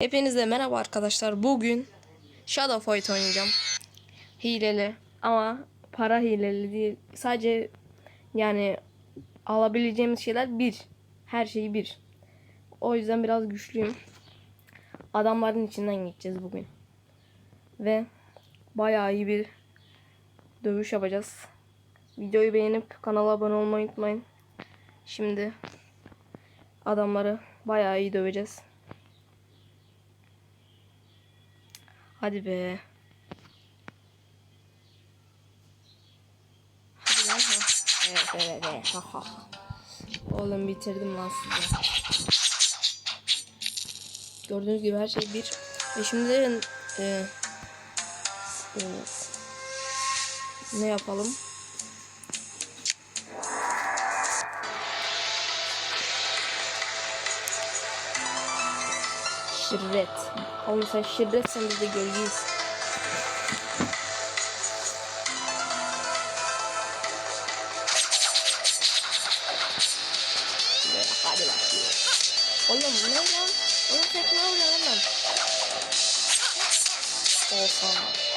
Hepinize merhaba arkadaşlar. Bugün Shadow Fight oynayacağım. Hileli ama para hileli değil. Sadece yani alabileceğimiz şeyler bir. Her şeyi bir. O yüzden biraz güçlüyüm. Adamların içinden geçeceğiz bugün. Ve bayağı iyi bir dövüş yapacağız. Videoyu beğenip kanala abone olmayı unutmayın. Şimdi adamları bayağı iyi döveceğiz. Hadi be. Hadi lan. ha. Evet evet evet. Ha, ha. Oğlum bitirdim lan sizi. Gördüğünüz gibi her şey bir. Ve şimdi e, e, ne yapalım? Şirret. Oğlum sen şirretsen biz de gölgeyiz. Hadi bakayım. Oğlum ne lan? Oğlum tekme vuruyor lan. Oha.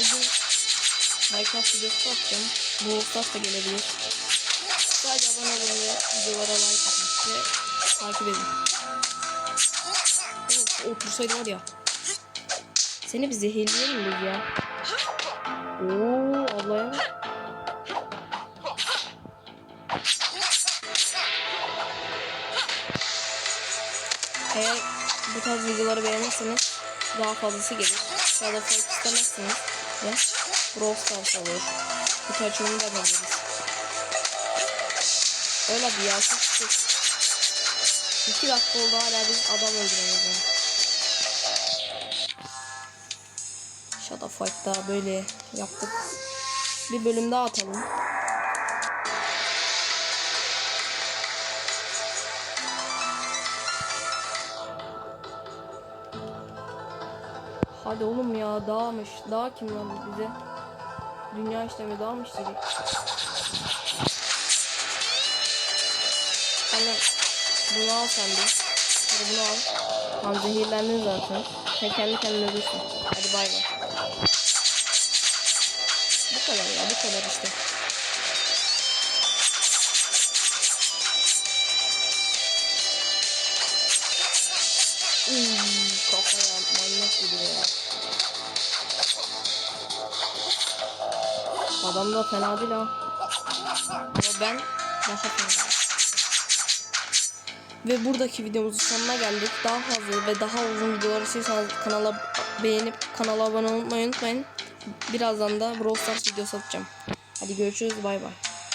Bugün Minecraft videosu atacağım. Bu Stars da gelebilir. Sadece abone olun ve videolara like atın ve takip edin. Evet, otursaydı var ya. Seni bir zehirleyelim biz ya. Oo ablaya bak. Eğer bu tarz videoları beğenirseniz daha fazlası gelir. Ya da fake istemezseniz ve Brawl Stars olur. Kutu açılımı da yapabiliriz. Öyle bir ya çok çok. İki dakika oldu hala biz adam öldüremeyiz yani. Shadow Fight'ta böyle yaptık. Bir bölüm daha atalım. Hadi oğlum ya dağmış. Dağ kim lan bize? Dünya işlemi dağmış dedik. Hani bunu al sen de. Hadi bunu al. Tam zehirlendin zaten. Sen kendi kendine ölürsün. Hadi bay bay. Bu kadar ya bu kadar işte. Hmm, ya. Adam da fena değil ha. Ama ben daha fena. Ve buradaki videomuzun sonuna geldik. Daha fazla ve daha uzun videolar istiyorsanız kanala beğenip kanala abone olmayı unutmayın. Birazdan da Brawl Stars videosu atacağım. Hadi görüşürüz bay bay.